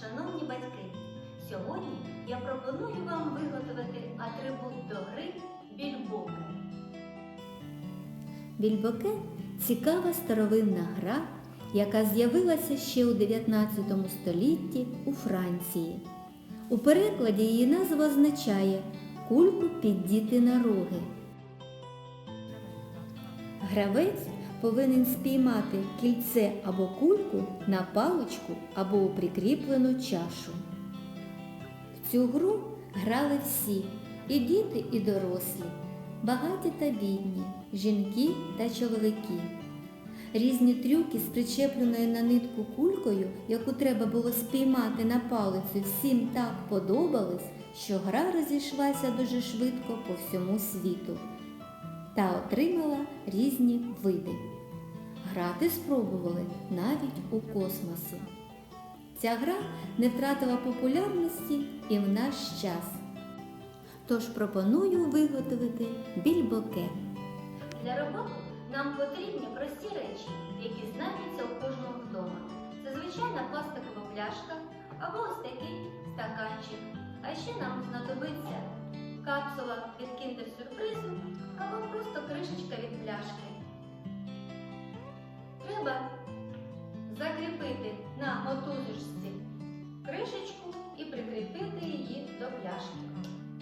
шановні батьки! Сьогодні я пропоную вам виготовити атрибут до гри більбоки. Більбоке цікава старовинна гра, яка з'явилася ще у 19 столітті у Франції. У перекладі її назва означає кульку піддіти на роги. Гравець повинен спіймати кільце або кульку на паличку або у прикріплену чашу. В цю гру грали всі і діти, і дорослі, багаті та бідні, жінки та чоловіки. Різні трюки з причепленою на нитку кулькою, яку треба було спіймати на палицю, всім так подобались, що гра розійшлася дуже швидко по всьому світу та отримала різні види. Грати спробували навіть у космосі. Ця гра не втратила популярності і в наш час. Тож пропоную виготовити більбоке. Для роботи нам потрібні прості речі, які знайдуться у кожного вдома. Це звичайна пластикова пляшка або ось такий стаканчик. А ще нам знадобиться капсула від кіндер-сюрпризу або закріпити на мотузочці кришечку і прикріпити її до пляшки.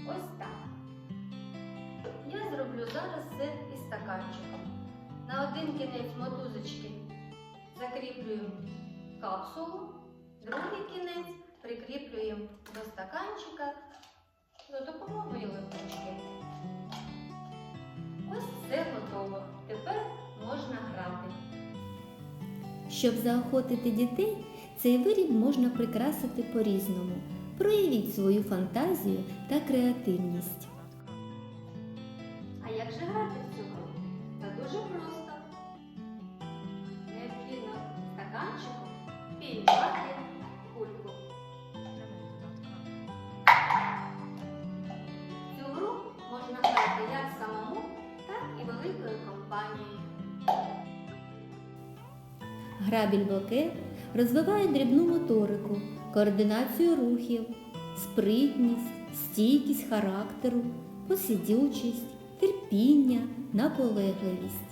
Ось так. Я зроблю зараз це із стаканчиком. На один кінець мотузочки закріплюємо капсулу, другий кінець прикріплюємо до стаканчика за допомогою Щоб заохотити дітей, цей виріб можна прикрасити по-різному. Проявіть свою фантазію та креативність. А як же грати в цю гру? Та дуже просто. Гра більбоке розвиває дрібну моторику, координацію рухів, спритність, стійкість характеру, посидючість, терпіння, наполегливість.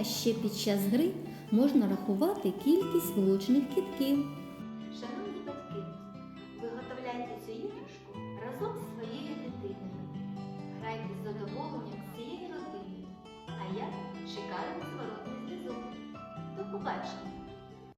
А ще під час гри можна рахувати кількість влучних кітків. Шановні батьки, виготовляйте цю іграшку разом зі своєю дитиною. Грайте з задоволенням з much.